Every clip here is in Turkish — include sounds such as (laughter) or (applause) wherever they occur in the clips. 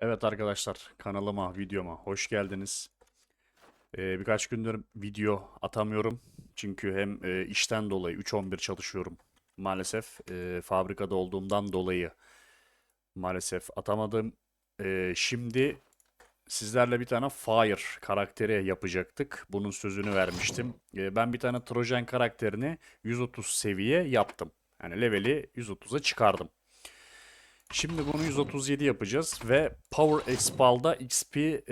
Evet arkadaşlar kanalıma, videoma hoş geldiniz. Ee, birkaç gündür video atamıyorum. Çünkü hem e, işten dolayı 3-11 çalışıyorum. Maalesef e, fabrikada olduğumdan dolayı maalesef atamadım. Ee, şimdi sizlerle bir tane Fire karakteri yapacaktık. Bunun sözünü vermiştim. Ee, ben bir tane Trojan karakterini 130 seviye yaptım. Yani leveli 130'a çıkardım. Şimdi bunu 137 yapacağız ve Power Expal'da XP e,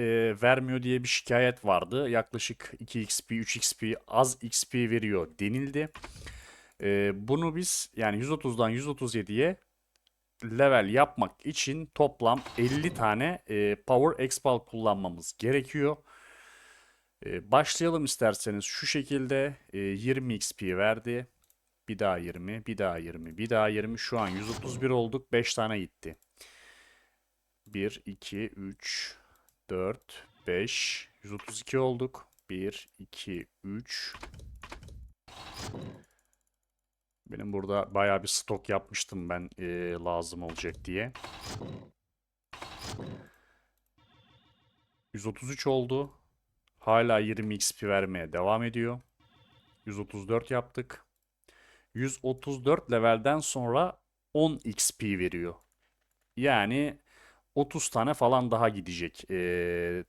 vermiyor diye bir şikayet vardı. Yaklaşık 2 XP, 3 XP, az XP veriyor denildi. E, bunu biz yani 130'dan 137'ye level yapmak için toplam 50 tane e, Power Expal kullanmamız gerekiyor. E, başlayalım isterseniz şu şekilde e, 20 XP verdi. Bir daha 20, bir daha 20, bir daha 20. Şu an 131 olduk. 5 tane gitti. 1, 2, 3, 4, 5. 132 olduk. 1, 2, 3. Benim burada bayağı bir stok yapmıştım ben eee, lazım olacak diye. 133 oldu. Hala 20 XP vermeye devam ediyor. 134 yaptık. 134 levelden sonra 10 XP veriyor. Yani 30 tane falan daha gidecek eee,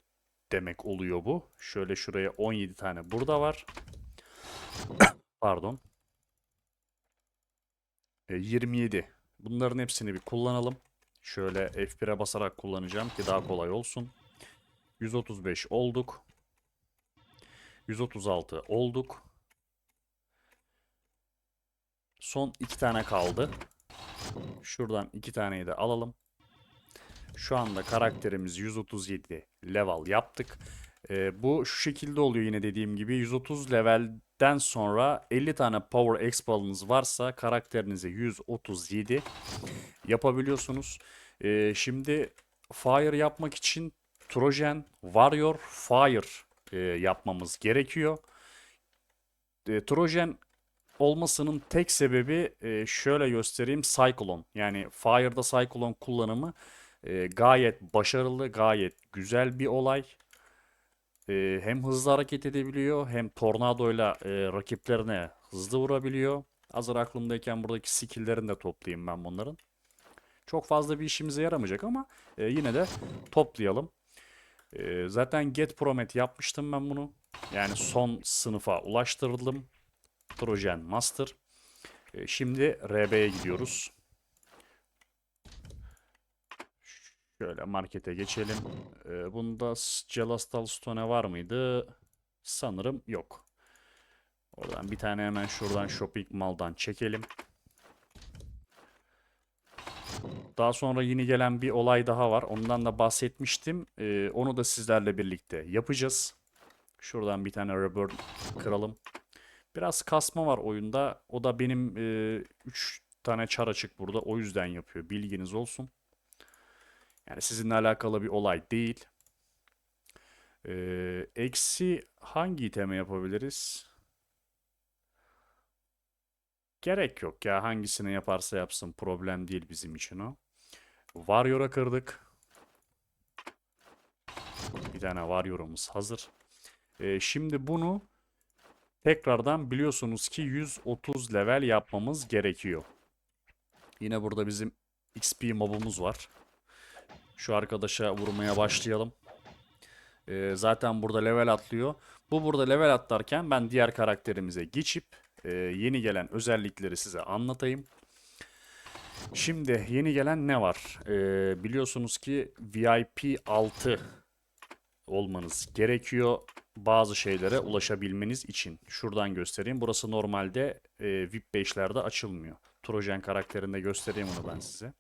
demek oluyor bu. Şöyle şuraya 17 tane burada var. (coughs) Pardon. E, 27. Bunların hepsini bir kullanalım. Şöyle F1'e basarak kullanacağım ki daha kolay olsun. 135 olduk. 136 olduk. Son iki tane kaldı. Şuradan iki taneyi de alalım. Şu anda karakterimiz 137 level yaptık. Ee, bu şu şekilde oluyor yine dediğim gibi. 130 levelden sonra 50 tane Power Expal'ınız varsa karakterinize 137 yapabiliyorsunuz. Ee, şimdi Fire yapmak için Trojan Warrior Fire e, yapmamız gerekiyor. E, Trojan olmasının tek sebebi e, şöyle göstereyim Cyclone. Yani Fire'da Cyclone kullanımı e, gayet başarılı, gayet güzel bir olay. E, hem hızlı hareket edebiliyor hem tornadoyla e, rakiplerine hızlı vurabiliyor. Hazır aklımdayken buradaki skill'lerini de toplayayım ben bunların. Çok fazla bir işimize yaramayacak ama e, yine de toplayalım. E, zaten Get Promet yapmıştım ben bunu. Yani son sınıfa ulaştırdım. Trojan Master. E, şimdi RB'ye gidiyoruz. Şöyle markete geçelim. E, bunda Celastal Stone var mıydı? Sanırım yok. Oradan bir tane hemen şuradan Shopping Mall'dan çekelim. Daha sonra yeni gelen bir olay daha var. Ondan da bahsetmiştim. E, onu da sizlerle birlikte yapacağız. Şuradan bir tane Reburn kıralım. Biraz kasma var oyunda. O da benim 3 tane çar açık burada. O yüzden yapıyor. Bilginiz olsun. Yani sizinle alakalı bir olay değil. Ee, eksi hangi iteme yapabiliriz? Gerek yok ya. Hangisini yaparsa yapsın. Problem değil bizim için o. Warrior'a kırdık. Bir tane Warrior'umuz hazır. Ee, şimdi bunu Tekrardan biliyorsunuz ki 130 level yapmamız gerekiyor. Yine burada bizim XP mobumuz var. Şu arkadaşa vurmaya başlayalım. Ee, zaten burada level atlıyor. Bu burada level atlarken ben diğer karakterimize geçip e, yeni gelen özellikleri size anlatayım. Şimdi yeni gelen ne var? Ee, biliyorsunuz ki VIP 6 olmanız gerekiyor bazı şeylere ulaşabilmeniz için. Şuradan göstereyim. Burası normalde e, VIP 5'lerde açılmıyor. Trojan karakterinde göstereyim onu ben size.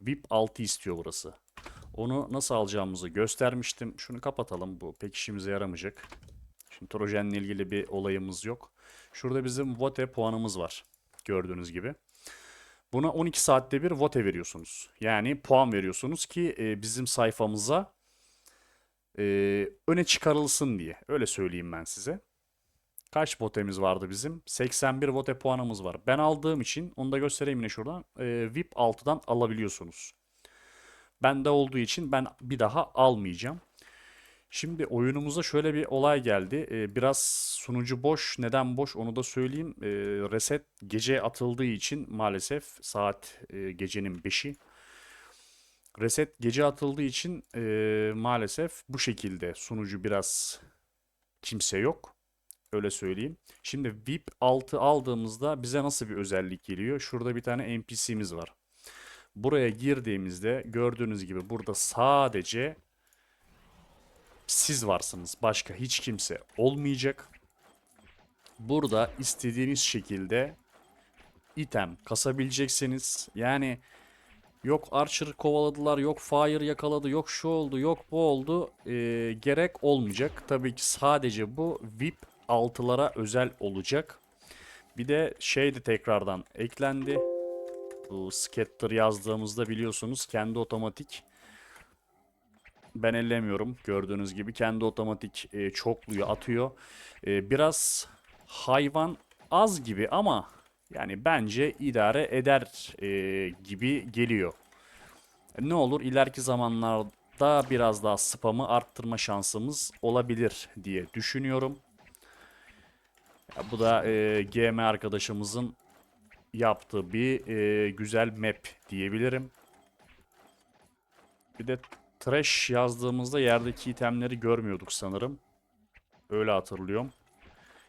VIP 6 istiyor burası. Onu nasıl alacağımızı göstermiştim. Şunu kapatalım. Bu pek işimize yaramayacak. Şimdi Trojan'la ilgili bir olayımız yok. Şurada bizim vote puanımız var. Gördüğünüz gibi. Buna 12 saatte bir vote veriyorsunuz. Yani puan veriyorsunuz ki e, bizim sayfamıza e, öne çıkarılsın diye. Öyle söyleyeyim ben size. Kaç votemiz vardı bizim? 81 vote puanımız var. Ben aldığım için onu da göstereyim yine şuradan. E, VIP 6'dan alabiliyorsunuz. Bende olduğu için ben bir daha almayacağım. Şimdi oyunumuza şöyle bir olay geldi. Ee, biraz sunucu boş. Neden boş onu da söyleyeyim. Ee, reset gece atıldığı için maalesef saat e, gecenin 5'i. Reset gece atıldığı için e, maalesef bu şekilde sunucu biraz kimse yok. Öyle söyleyeyim. Şimdi VIP 6 aldığımızda bize nasıl bir özellik geliyor? Şurada bir tane NPC'miz var. Buraya girdiğimizde gördüğünüz gibi burada sadece siz varsınız. Başka hiç kimse olmayacak. Burada istediğiniz şekilde item kasabileceksiniz. Yani yok Archer kovaladılar, yok Fire yakaladı, yok şu oldu, yok bu oldu. Ee, gerek olmayacak. Tabii ki sadece bu VIP 6'lara özel olacak. Bir de şey de tekrardan eklendi. Bu scatter yazdığımızda biliyorsunuz kendi otomatik ben ellemiyorum. Gördüğünüz gibi kendi otomatik e, çokluyu atıyor. E, biraz hayvan az gibi ama yani bence idare eder e, gibi geliyor. Ne olur ileriki zamanlarda biraz daha spamı arttırma şansımız olabilir diye düşünüyorum. Ya bu da e, GM arkadaşımızın yaptığı bir e, güzel map diyebilirim. Bir de trash yazdığımızda yerdeki itemleri görmüyorduk sanırım. Öyle hatırlıyorum.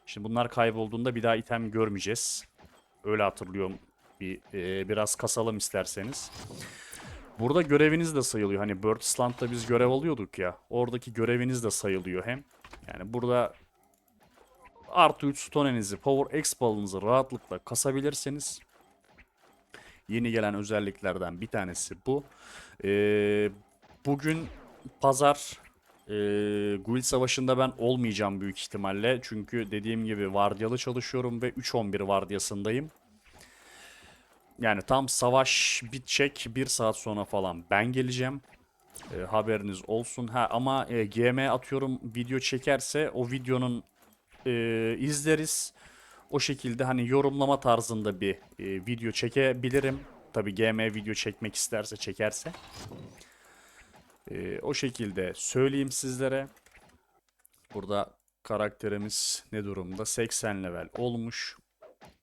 Şimdi bunlar kaybolduğunda bir daha item görmeyeceğiz. Öyle hatırlıyorum. Bir e, biraz kasalım isterseniz. Burada göreviniz de sayılıyor. Hani Birdland'da biz görev alıyorduk ya. Oradaki göreviniz de sayılıyor hem. Yani burada artı 3 stonenizi, power X balınızı rahatlıkla kasabilirsiniz. Yeni gelen özelliklerden bir tanesi bu. Ee, bugün pazar e, Guild Savaşı'nda ben olmayacağım büyük ihtimalle. Çünkü dediğim gibi vardiyalı çalışıyorum ve 3-11 vardiyasındayım. Yani tam savaş bitecek bir saat sonra falan ben geleceğim. E, haberiniz olsun. Ha ama e, GM atıyorum video çekerse o videonun e, izleriz. O şekilde hani yorumlama tarzında bir e, video çekebilirim. Tabi GM video çekmek isterse çekerse. E, o şekilde söyleyeyim sizlere. Burada karakterimiz ne durumda? 80 level olmuş.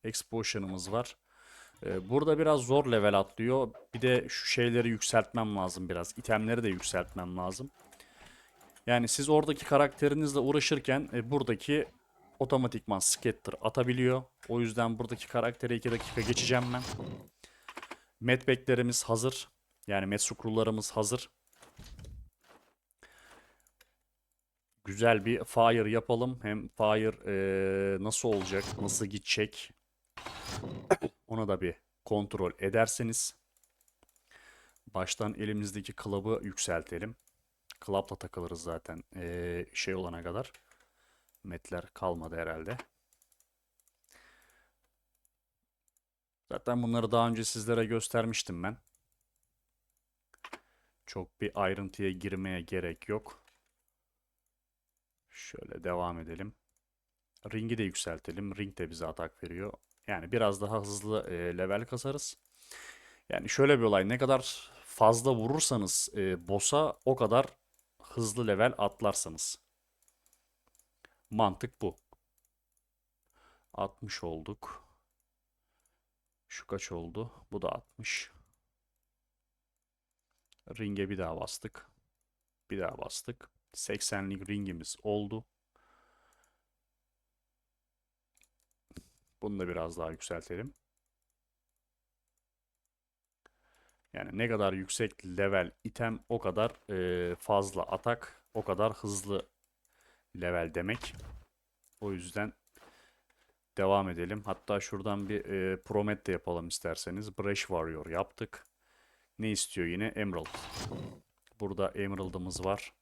Expotion'ımız var. E, burada biraz zor level atlıyor. Bir de şu şeyleri yükseltmem lazım biraz. İtemleri de yükseltmem lazım. Yani siz oradaki karakterinizle uğraşırken e, buradaki otomatikman scatter atabiliyor. O yüzden buradaki karaktere 2 dakika geçeceğim ben. Medpack'lerimiz hazır. Yani Metsukrullarımız hazır. Güzel bir fire yapalım. Hem fire eee, nasıl olacak, nasıl gidecek ona da bir kontrol ederseniz. Baştan elimizdeki club'ı yükseltelim. Club'la takılırız zaten eee, şey olana kadar. Metler kalmadı herhalde. Zaten bunları daha önce sizlere göstermiştim ben. Çok bir ayrıntıya girmeye gerek yok. Şöyle devam edelim. Ring'i de yükseltelim. Ring de bize atak veriyor. Yani biraz daha hızlı e, level kasarız. Yani şöyle bir olay. Ne kadar fazla vurursanız e, boss'a o kadar hızlı level atlarsınız. Mantık bu. 60 olduk. Şu kaç oldu? Bu da 60. Ring'e bir daha bastık. Bir daha bastık. 80'lik ringimiz oldu. Bunu da biraz daha yükseltelim. Yani ne kadar yüksek level item o kadar e, fazla atak, o kadar hızlı level demek. O yüzden devam edelim. Hatta şuradan bir e, promet de yapalım isterseniz. Brush Warrior yaptık. Ne istiyor yine? Emerald. Burada Emerald'ımız var.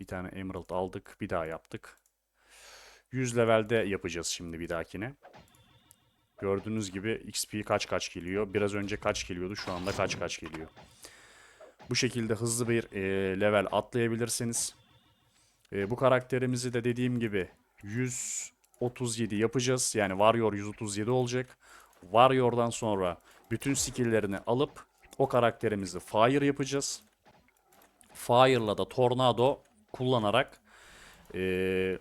Bir tane Emerald aldık. Bir daha yaptık. 100 levelde yapacağız şimdi bir dahakine. Gördüğünüz gibi XP kaç kaç geliyor. Biraz önce kaç geliyordu. Şu anda kaç kaç geliyor. Bu şekilde hızlı bir e, level atlayabilirsiniz. E, bu karakterimizi de dediğim gibi 137 yapacağız. Yani Warrior 137 olacak. Warrior'dan sonra bütün skill'lerini alıp O karakterimizi Fire yapacağız. Fire'la da Tornado kullanarak eee,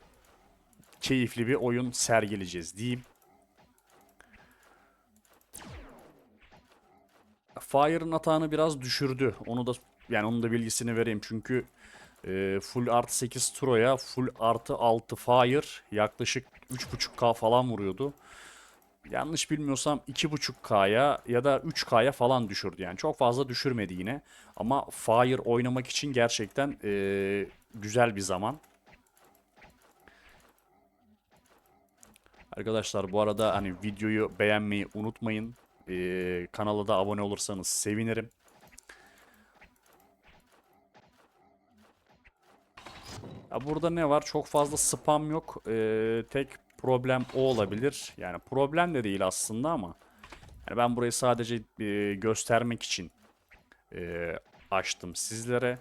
keyifli bir oyun sergileyeceğiz diyeyim. Fire'ın atağını biraz düşürdü. Onu da yani onun da bilgisini vereyim çünkü e, full artı 8 Troya, full artı 6 Fire yaklaşık 3.5k falan vuruyordu. Yanlış bilmiyorsam 2.5K'ya ya da 3K'ya falan düşürdü. Yani çok fazla düşürmedi yine. Ama Fire oynamak için gerçekten e, güzel bir zaman. Arkadaşlar bu arada hani videoyu beğenmeyi unutmayın. E, kanala da abone olursanız sevinirim. Ya burada ne var? Çok fazla spam yok. Ee, tek problem o olabilir. Yani problem de değil aslında ama. Yani ben burayı sadece e, göstermek için e, açtım sizlere.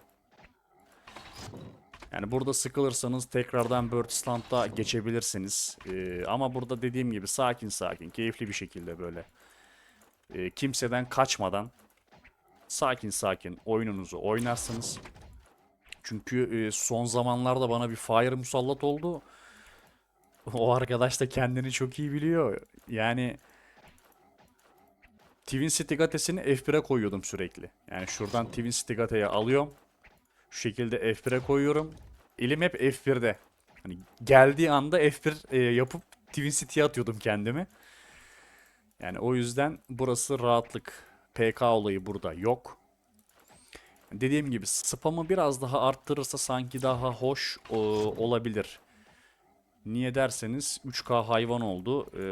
Yani burada sıkılırsanız tekrardan Birdisland'a geçebilirsiniz. Ee, ama burada dediğim gibi sakin sakin, keyifli bir şekilde böyle e, kimseden kaçmadan sakin sakin oyununuzu oynarsınız. Çünkü e, son zamanlarda bana bir fire musallat oldu. (laughs) O arkadaş da kendini çok iyi biliyor. Yani Twin Stigates'ini F1'e koyuyordum sürekli. Yani şuradan Twin Stigate'yi alıyorum. Şu şekilde F1'e koyuyorum. Elim hep F1'de. Hani geldiği anda F1 e, yapıp Twin City'ye atıyordum kendimi. Yani o yüzden burası rahatlık. PK olayı burada yok. Dediğim gibi spamı biraz daha arttırırsa sanki daha hoş o, olabilir. Niye derseniz 3K hayvan oldu. Ee,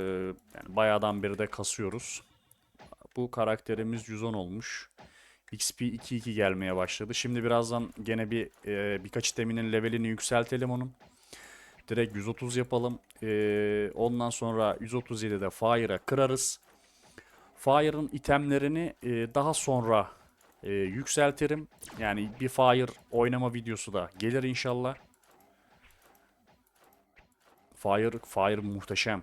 yani bayağıdan beri de kasıyoruz. Bu karakterimiz 110 olmuş. XP 2-2 gelmeye başladı. Şimdi birazdan gene bir e, birkaç iteminin levelini yükseltelim onun. Direkt 130 yapalım. Ee, ondan sonra 137'de Fire'a kırarız. Fire'ın itemlerini e, daha sonra e, yükseltirim. Yani bir Fire oynama videosu da gelir inşallah. Fire, Fire muhteşem.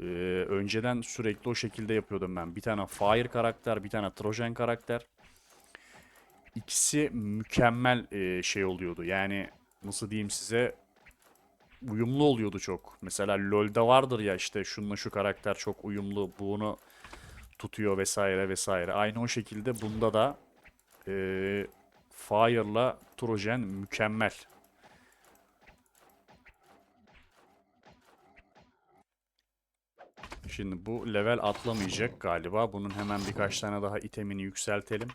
Ee, önceden sürekli o şekilde yapıyordum ben. Bir tane Fire karakter, bir tane Trojan karakter. İkisi mükemmel e, şey oluyordu. Yani nasıl diyeyim size uyumlu oluyordu çok. Mesela LoL'de vardır ya işte şununla şu karakter çok uyumlu. Bunu tutuyor vesaire vesaire. Aynı o şekilde bunda da e, Fire'la Trojan mükemmel. Şimdi bu level atlamayacak galiba. Bunun hemen birkaç tane daha itemini yükseltelim.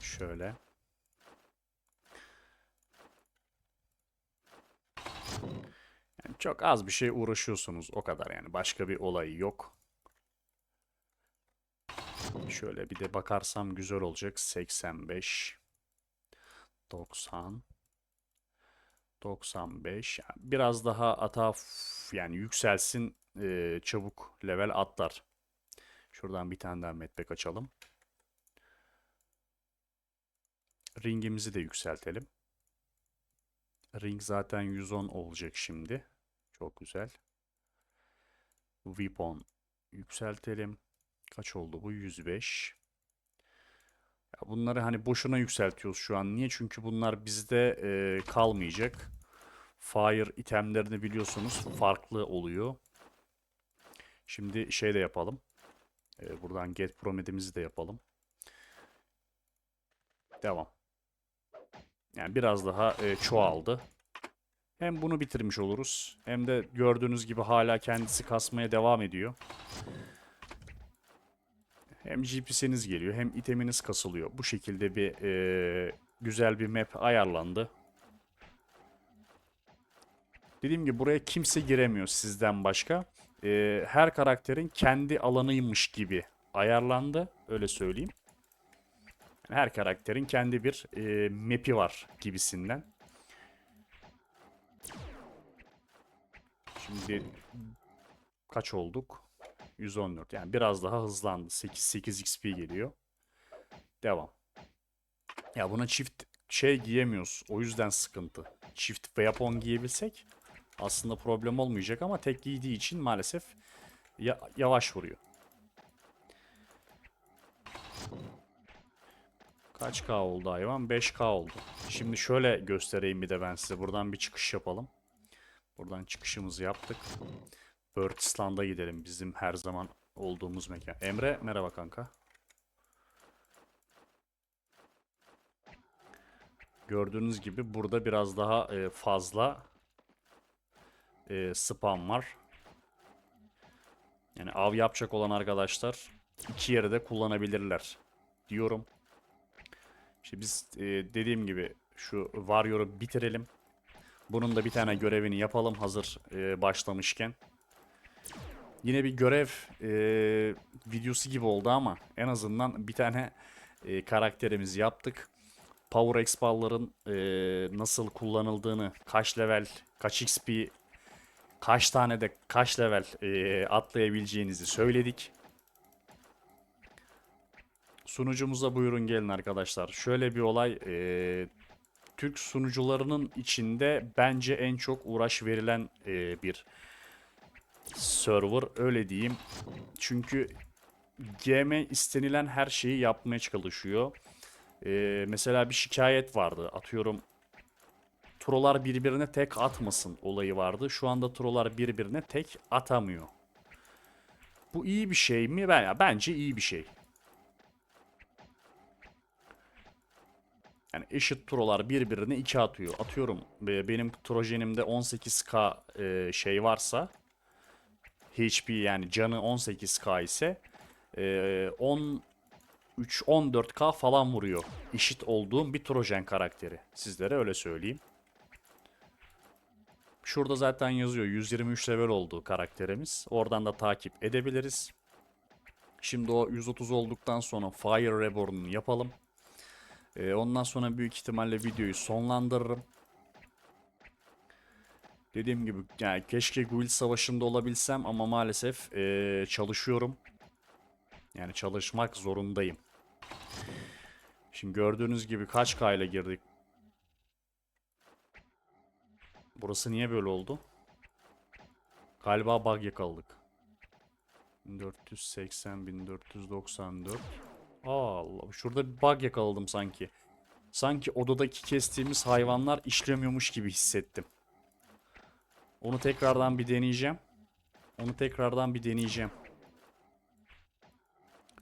Şöyle. Yani çok az bir şey uğraşıyorsunuz o kadar yani. Başka bir olayı yok. Şöyle bir de bakarsam güzel olacak. 85 90 95 Yani biraz daha ata yani yükselsin e, çabuk level atlar. Şuradan bir tane daha medpack açalım. Ringimizi de yükseltelim. Ring zaten 110 olacak şimdi. Çok güzel. Weapon yükseltelim. Kaç oldu bu? 105. Ya bunları hani boşuna yükseltiyoruz şu an. Niye? Çünkü bunlar bizde e, kalmayacak. Fire itemlerini biliyorsunuz farklı oluyor. Şimdi şey de yapalım. E, buradan get promedimizi de yapalım. Devam. Yani biraz daha e, çoğaldı. Hem bunu bitirmiş oluruz. Hem de gördüğünüz gibi hala kendisi kasmaya devam ediyor. Hem GPS'iniz geliyor hem iteminiz kasılıyor. Bu şekilde bir e, güzel bir map ayarlandı. Dediğim gibi buraya kimse giremiyor sizden başka. E, her karakterin kendi alanıymış gibi ayarlandı. Öyle söyleyeyim. Her karakterin kendi bir e, map'i var gibisinden. Şimdi kaç olduk? 114. Yani biraz daha hızlandı. 8 8 XP geliyor. Devam. Ya buna çift şey giyemiyoruz. O yüzden sıkıntı. Çift weapon giyebilsek aslında problem olmayacak ama tek giydiği için maalesef ya- yavaş vuruyor. Kaç K oldu hayvan? 5K oldu. Şimdi şöyle göstereyim bir de ben size. Buradan bir çıkış yapalım. Buradan çıkışımızı yaptık. Birdisland'a gidelim. Bizim her zaman olduğumuz mekan. Emre merhaba kanka. Gördüğünüz gibi burada biraz daha e, fazla e, spam var. Yani av yapacak olan arkadaşlar iki yere de kullanabilirler diyorum. İşte biz e, dediğim gibi şu Warrior'u bitirelim. Bunun da bir tane görevini yapalım hazır e, başlamışken. Yine bir görev e, videosu gibi oldu ama en azından bir tane e, karakterimizi yaptık. Power Expal'ların e, nasıl kullanıldığını, kaç level, kaç XP, kaç tane de kaç level e, atlayabileceğinizi söyledik. Sunucumuza buyurun gelin arkadaşlar. Şöyle bir olay, e, Türk sunucularının içinde bence en çok uğraş verilen e, bir server öyle diyeyim. Çünkü GM istenilen her şeyi yapmaya çalışıyor. Ee, mesela bir şikayet vardı. Atıyorum trolar birbirine tek atmasın olayı vardı. Şu anda trolar birbirine tek atamıyor. Bu iyi bir şey mi? Ben bence iyi bir şey. Yani eşit trolar birbirine iki atıyor. Atıyorum e, benim trojenimde 18k e, şey varsa HP yani canı 18k ise e, 10 3-14k falan vuruyor. Eşit olduğum bir Trojan karakteri. Sizlere öyle söyleyeyim. Şurada zaten yazıyor 123 level olduğu karakterimiz. Oradan da takip edebiliriz. Şimdi o 130 olduktan sonra Fire Reborn'unu yapalım. Ee, ondan sonra büyük ihtimalle videoyu sonlandırırım. Dediğim gibi yani keşke Guild Savaşı'nda olabilsem ama maalesef ee, çalışıyorum. Yani çalışmak zorundayım. Şimdi gördüğünüz gibi kaç K ile girdik. Burası niye böyle oldu? Galiba bug yakaladık. 1480 1494 Aa, Allah şurada bir bug yakaladım sanki. Sanki odadaki kestiğimiz hayvanlar işlemiyormuş gibi hissettim. Onu tekrardan bir deneyeceğim. Onu tekrardan bir deneyeceğim.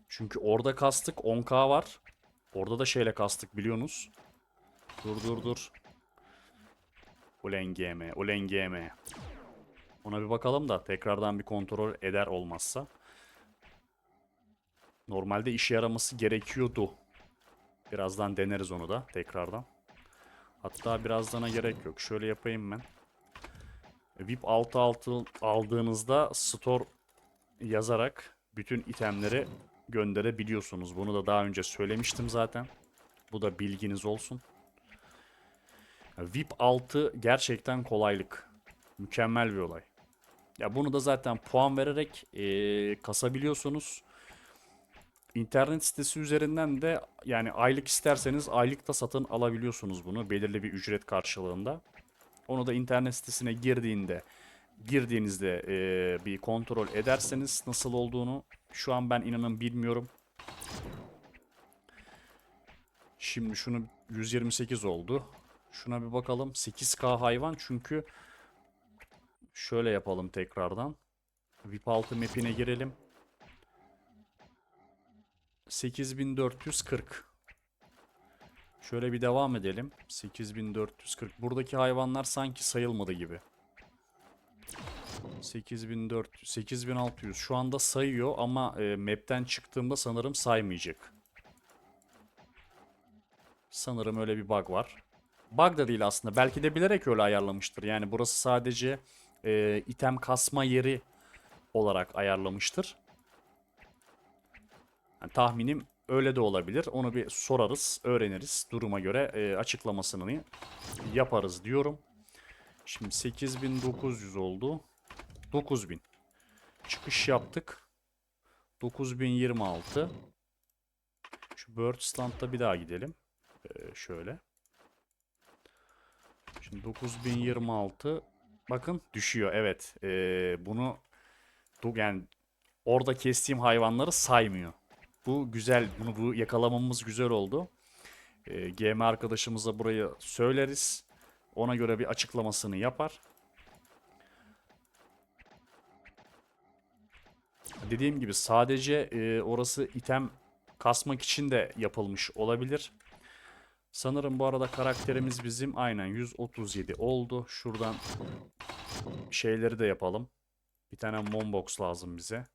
Çünkü orada kastık 10k var. Orada da şeyle kastık biliyorsunuz. Dur dur dur. Ulen GM, ulen GM. Ona bir bakalım da tekrardan bir kontrol eder olmazsa. Normalde işe yaraması gerekiyordu. Birazdan deneriz onu da tekrardan. Hatta birazdana gerek yok. Şöyle yapayım ben. VIP 6 altı aldığınızda store yazarak bütün itemleri gönderebiliyorsunuz. Bunu da daha önce söylemiştim zaten. Bu da bilginiz olsun. VIP 6 gerçekten kolaylık. Mükemmel bir olay. Ya bunu da zaten puan vererek ee, kasabiliyorsunuz. İnternet sitesi üzerinden de yani aylık isterseniz aylık da satın alabiliyorsunuz bunu belirli bir ücret karşılığında. Onu da internet sitesine girdiğinde girdiğinizde ee, bir kontrol ederseniz nasıl olduğunu şu an ben inanın bilmiyorum. Şimdi şunu 128 oldu. Şuna bir bakalım. 8K hayvan çünkü şöyle yapalım tekrardan. VIP 6 map'ine girelim. 8440. Şöyle bir devam edelim. 8440. Buradaki hayvanlar sanki sayılmadı gibi. 8400, 8600 şu anda sayıyor ama e, map'ten çıktığımda sanırım saymayacak. Sanırım öyle bir bug var. Bug da değil aslında. Belki de bilerek öyle ayarlamıştır. Yani burası sadece e, item kasma yeri olarak ayarlamıştır. Yani tahminim öyle de olabilir. Onu bir sorarız, öğreniriz. Duruma göre e, açıklamasını yaparız diyorum. Şimdi 8900 oldu. 9000. Çıkış yaptık. 9026. Şu Birdstand'da bir daha gidelim. Ee, şöyle. Şimdi 9026. Bakın düşüyor. Evet. Ee, bunu yani orada kestiğim hayvanları saymıyor. Bu güzel. Bunu bu yakalamamız güzel oldu. E, GM arkadaşımıza burayı söyleriz. Ona göre bir açıklamasını yapar. Dediğim gibi sadece e, orası item kasmak için de yapılmış olabilir. Sanırım bu arada karakterimiz bizim aynen 137 oldu. Şuradan şeyleri de yapalım. Bir tane Monbox lazım bize.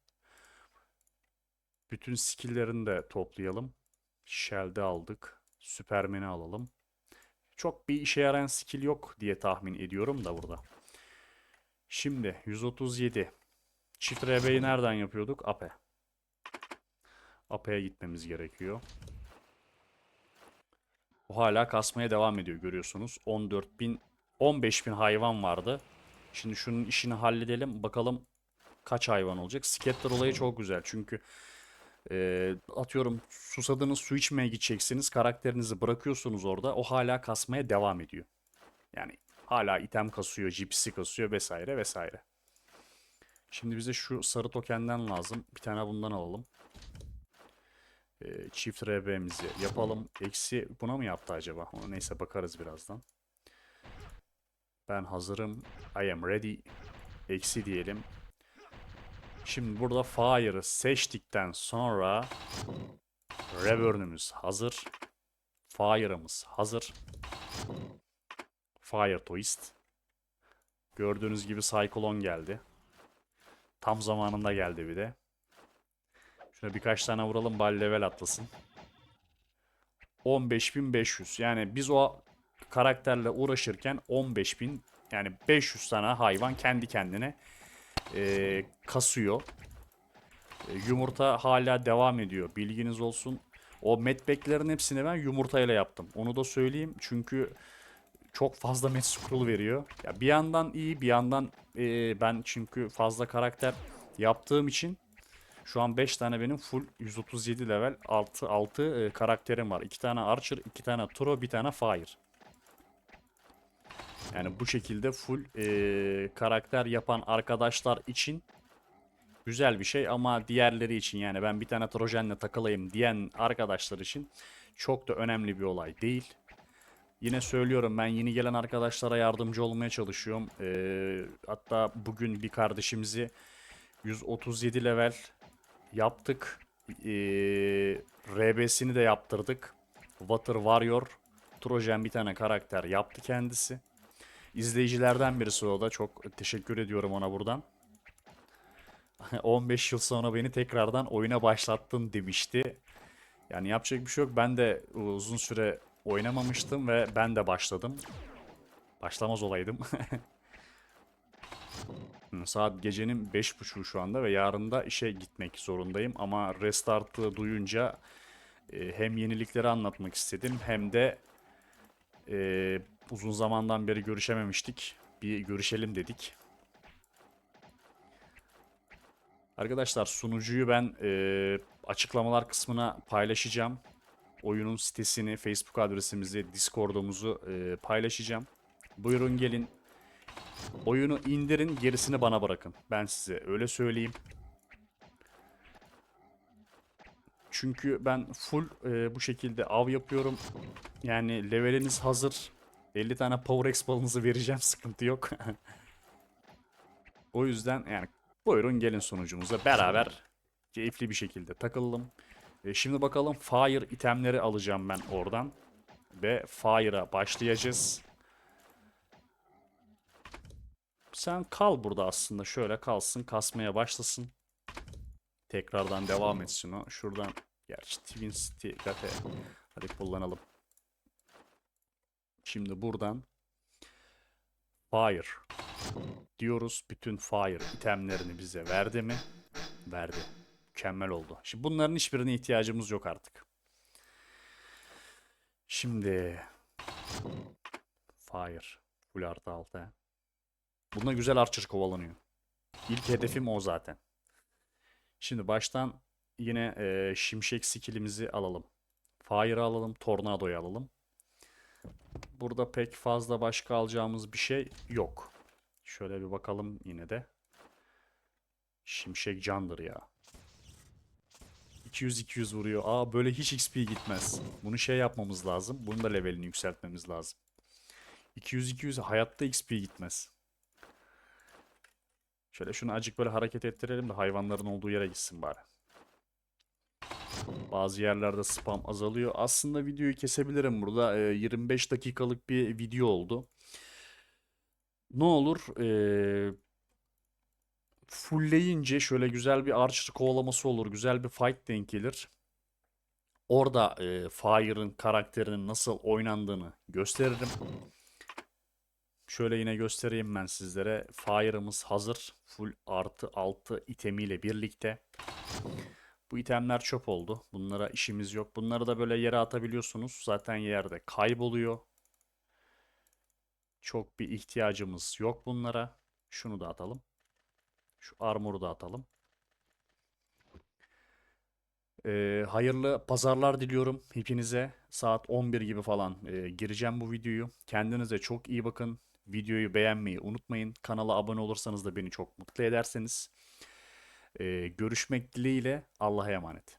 Bütün skill'lerini de toplayalım. Shell'de aldık. Superman'i alalım. Çok bir işe yarayan skill yok diye tahmin ediyorum da burada. Şimdi 137. Çift RB'yi nereden yapıyorduk? Ape. Ape'ye gitmemiz gerekiyor. O hala kasmaya devam ediyor görüyorsunuz. 14.000 15.000 hayvan vardı. Şimdi şunun işini halledelim. Bakalım kaç hayvan olacak. Scatter olayı çok güzel. Çünkü e, atıyorum susadığınız su içmeye gideceksiniz. Karakterinizi bırakıyorsunuz orada. O hala kasmaya devam ediyor. Yani hala item kasıyor, GPC kasıyor vesaire vesaire. Şimdi bize şu sarı tokenden lazım. Bir tane bundan alalım. Ee, çift RB'mizi yapalım. Eksi buna mı yaptı acaba? Ona neyse bakarız birazdan. Ben hazırım. I am ready. Eksi diyelim. Şimdi burada Fire'ı seçtikten sonra Revern'ümüz hazır. Fire'ımız hazır. Fire Twist. Gördüğünüz gibi Cyclone geldi. Tam zamanında geldi bir de. Şuna birkaç tane vuralım bal level atlasın. 15.500 yani biz o karakterle uğraşırken 15.000 yani 500 tane hayvan kendi kendine eee, kasıyor. E, yumurta hala devam ediyor bilginiz olsun. O medbeklerin hepsini ben yumurtayla yaptım. Onu da söyleyeyim çünkü çok fazla (laughs) met scroll veriyor. Ya bir yandan iyi bir yandan eee, ben çünkü fazla karakter yaptığım için şu an 5 tane benim full 137 level 6 6 karakterim var. 2 tane Archer, 2 tane Turo, bir tane Fire. Yani bu şekilde full e, karakter yapan arkadaşlar için güzel bir şey ama diğerleri için yani ben bir tane Trojan'la takılayım diyen arkadaşlar için çok da önemli bir olay değil. Yine söylüyorum ben yeni gelen arkadaşlara yardımcı olmaya çalışıyorum. E, hatta bugün bir kardeşimizi 137 level yaptık. Ee, RB'sini de yaptırdık. Water Warrior. Trojan bir tane karakter yaptı kendisi. İzleyicilerden birisi o da. Çok teşekkür ediyorum ona buradan. (laughs) 15 yıl sonra beni tekrardan oyuna başlattın demişti. Yani yapacak bir şey yok. Ben de uzun süre oynamamıştım ve ben de başladım. Başlamaz olaydım. (laughs) Saat gecenin 5.30'u şu anda ve yarın da işe gitmek zorundayım. Ama restartı duyunca e, hem yenilikleri anlatmak istedim hem de e, uzun zamandan beri görüşememiştik. Bir görüşelim dedik. Arkadaşlar sunucuyu ben e, açıklamalar kısmına paylaşacağım. Oyunun sitesini, Facebook adresimizi, Discord'umuzu e, paylaşacağım. Buyurun gelin Oyunu indirin, gerisini bana bırakın. Ben size öyle söyleyeyim. Çünkü ben full e, bu şekilde av yapıyorum. Yani leveliniz hazır. 50 tane Power X balınızı vereceğim, sıkıntı yok. (laughs) o yüzden yani buyurun gelin sonucumuza beraber keyifli bir şekilde takılalım. E, şimdi bakalım Fire itemleri alacağım ben oradan. Ve Fire'a başlayacağız. Sen kal burada aslında. Şöyle kalsın. Kasmaya başlasın. Tekrardan devam etsin o. Şuradan gerçi Twin City Gate. Hadi kullanalım. Şimdi buradan Fire diyoruz. Bütün Fire itemlerini bize verdi mi? Verdi. Mükemmel oldu. Şimdi bunların hiçbirine ihtiyacımız yok artık. Şimdi Fire full artı altı. Bunda güzel Archer kovalanıyor. İlk hedefim o zaten. Şimdi baştan yine e, şimşek skillimizi alalım. Fire'ı alalım. Tornado'yu alalım. Burada pek fazla başka alacağımız bir şey yok. Şöyle bir bakalım yine de. Şimşek candır ya. 200-200 vuruyor. Aa böyle hiç XP gitmez. Bunu şey yapmamız lazım. Bunun da levelini yükseltmemiz lazım. 200-200 hayatta XP gitmez. Şöyle şunu acık böyle hareket ettirelim de hayvanların olduğu yere gitsin bari. Bazı yerlerde spam azalıyor. Aslında videoyu kesebilirim burada. Ee, 25 dakikalık bir video oldu. Ne olur? Ee, fullleyince şöyle güzel bir Archer kovalaması olur. Güzel bir fight denk gelir. Orada e, Fire'ın karakterinin nasıl oynandığını gösteririm. Şöyle yine göstereyim ben sizlere. Fire'ımız hazır. Full artı 6 itemiyle birlikte. Bu itemler çöp oldu. Bunlara işimiz yok. Bunları da böyle yere atabiliyorsunuz. Zaten yerde kayboluyor. Çok bir ihtiyacımız yok bunlara. Şunu da atalım. Şu armor'u da atalım. Ee, hayırlı pazarlar diliyorum hepinize. Saat 11 gibi falan e, gireceğim bu videoyu. Kendinize çok iyi bakın. Videoyu beğenmeyi unutmayın. Kanala abone olursanız da beni çok mutlu ederseniz. Ee, görüşmek dileğiyle Allah'a emanet.